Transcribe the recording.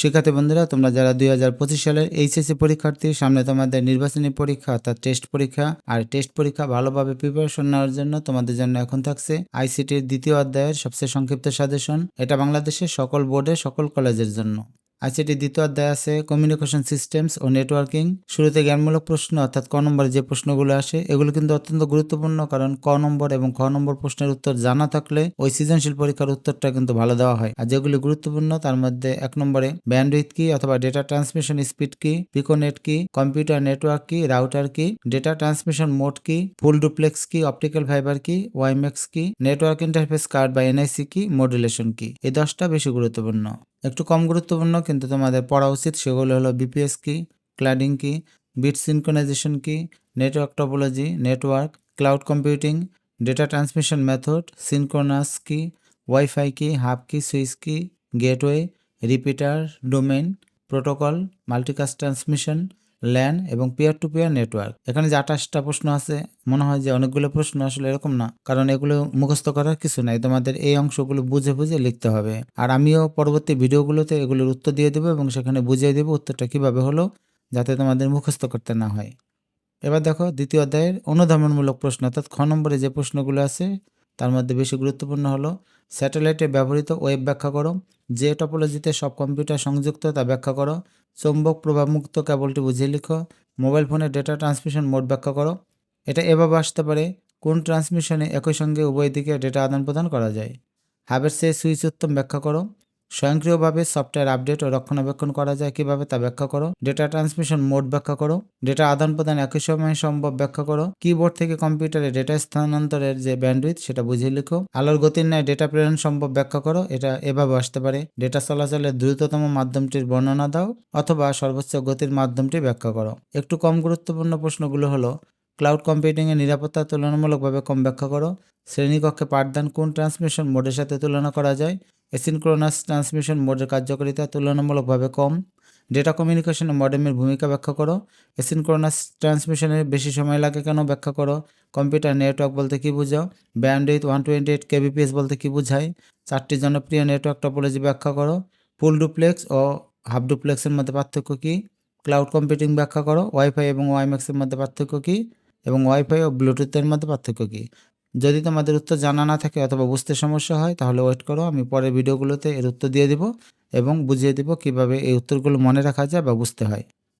শিক্ষার্থী বন্ধুরা, তোমরা যারা দুই হাজার পঁচিশ সালের এইচএসসি পরীক্ষার্থী, সামনে তোমাদের নির্বাচনী পরীক্ষা অর্থাৎ টেস্ট পরীক্ষা। আর টেস্ট পরীক্ষা ভালোভাবে প্রিপারেশন নেওয়ার জন্য তোমাদের জন্য এখন থাকছে আইসিটির দ্বিতীয় অধ্যায়ের সবচেয়ে সংক্ষিপ্ত সাজেশন এটা বাংলাদেশের সকল বোর্ডে সকল কলেজের জন্য। আইসিটি দ্বিতীয় অধ্যায় আছে কমিউনিকেশন সিস্টেমস ও নেটওয়ার্কিং শুরুতে জ্ঞানমূলক প্রশ্ন, অর্থাৎ ক নম্বরে যে প্রশ্নগুলো আসে, এগুলো কিন্তু অত্যন্ত গুরুত্বপূর্ণ, কারণ ক নম্বর এবং খ নম্বর প্রশ্নের উত্তর জানা থাকলে ওই সৃজনশীল পরীক্ষার উত্তরটা কিন্তু ভালো দেওয়া হয়। আর যেগুলি গুরুত্বপূর্ণ, তার মধ্যে এক নম্বরে ব্যান্ডউইথ কি অথবা ডেটা ট্রান্সমিশন স্পিড কি পিকোনেট কি কম্পিউটার নেটওয়ার্ক কি রাউটার কি ডেটা ট্রান্সমিশন মোড কি ফুল ডুপ্লেক্স কি অপটিক্যাল ফাইবার কি ওয়াইম্যাক্স কি নেটওয়ার্ক ইন্টারফেস কার্ড বা এনআইসি কি মডুলেশন কি। এই দশটা বেশি গুরুত্বপূর্ণ। একটু কম গুরুত্বপূর্ণ, কিন্তু তোমাদের পড়া উচিত। সেগুলো হলো বিপিএস কি ক্লাডিং কি বিট সিনকোনাইজেশন কি network topology network cloud computing data transmission method synchronous কি ওয়াইফাই কি হাব কি সুইচ কি gateway repeater domain protocol multicast transmission LAN এবং পিয়ার টু পিয়ার নেটওয়ার্ক এখানে যে আঠাশটা প্রশ্ন আছে, মনে হয় যে অনেকগুলো প্রশ্ন আসলে এরকম না, কারণ এগুলো মুখস্থ করার কিছু নাই। তোমাদের এই অংশগুলো বুঝে বুঝে লিখতে হবে। আর আমিও পরবর্তী ভিডিওগুলোতে এগুলোর উত্তর দিয়ে দেবো এবং সেখানে বুঝিয়ে দেবো উত্তরটা কীভাবে হলো, যাতে তোমাদের মুখস্থ করতে না হয়। এবার দেখো, দ্বিতীয় অধ্যায়ের অনুধাবনমূলক প্রশ্ন, অর্থাৎ খ নম্বরে যে প্রশ্নগুলো আছে তার মধ্যে বেশি গুরুত্বপূর্ণ হলো, স্যাটেলাইটে ব্যবহৃত ওয়েব ব্যাখ্যা করো, যে টপোলজিতে সব কম্পিউটার সংযুক্ত তা ব্যাখ্যা করো, চৌম্বক প্রভাবমুক্ত কেবলটি বুঝিয়ে লিখো, মোবাইল ফোনে ডেটা ট্রান্সমিশন মোড ব্যাখ্যা করো। এটা এভাবে আসতে পারে, কোন ট্রান্সমিশনে একই সঙ্গে উভয় দিকে ডেটা আদান প্রদান করা যায়। হাবের সে সুইচ উত্তম ব্যাখ্যা করো স্বয়ংক্রিয়ভাবে সফটওয়্যার আপডেট ও রক্ষণাবেক্ষণ করা যায়। কীভাবে তা ব্যাখ্যা করো? ডেটা ট্রান্সমিশন মোড ব্যাখ্যা করো। ডেটা আদান প্রদান একই সময়ে সম্ভব ব্যাখ্যা করো। কিবোর্ড থেকে কম্পিউটারে ডেটা স্থানান্তরের যে ব্যান্ডউইথ সেটা বুঝিয়ে লিখো। আলোর গতির ন্যায় ডেটা প্রেরণ সম্ভব ব্যাখ্যা করো। এটা এভাবে আসতে পারে। ডেটা চলাচলের দ্রুততম মাধ্যমটির বর্ণনা দাও অথবা সর্বোচ্চ গতির মাধ্যমটি ব্যাখ্যা করো। একটু কম গুরুত্বপূর্ণ প্রশ্নগুলো হলো ক্লাউড কম্পিউটিংয়ের নিরাপত্তা তুলনামূলকভাবে কম ব্যাখ্যা করো। শ্রেণীকক্ষে পাঠদান কোন ট্রান্সমিশন মোডের সাথে তুলনা করা যায়? এসিনক্রোনাস ট্রান্সমিশন মোডের কার্যকারিতা তুলনামূলকভাবে কম। ডেটা কমিউনিকেশনে মডেমের ভূমিকা ব্যাখ্যা করো। এসিনক্রোনাস ট্রান্সমিশনের বেশি সময় লাগে কেন ব্যাখ্যা করো। কম্পিউটার নেটওয়ার্ক বলতে কী বোঝাও। Bandwidth one twenty eight kbps বলতে কী বোঝায়। চারটি জনপ্রিয় নেটওয়ার্ক টপোলজি ব্যাখ্যা করো। ফুল ডুপ্লেক্স ও হাফ ডুপ্লেক্সের মধ্যে পার্থক্য কী? ক্লাউড কম্পিউটিং ব্যাখ্যা করো। ওয়াইফাই এবং ওয়াইম্যাক্সের মধ্যে পার্থক্য কী? এবং ওয়াইফাই ও ব্লুটুথের মধ্যে পার্থক্য কী? যদি তোমাদের উত্তর জানা না থাকে অথবা বুঝতে সমস্যা হয়, তাহলে ওয়েট করো, আমি পরের ভিডিওগুলোতে এর উত্তর দিয়ে দেব এবং বুঝিয়ে দেব কীভাবে এই উত্তরগুলো মনে রাখা যায় বা বুঝতে হয়।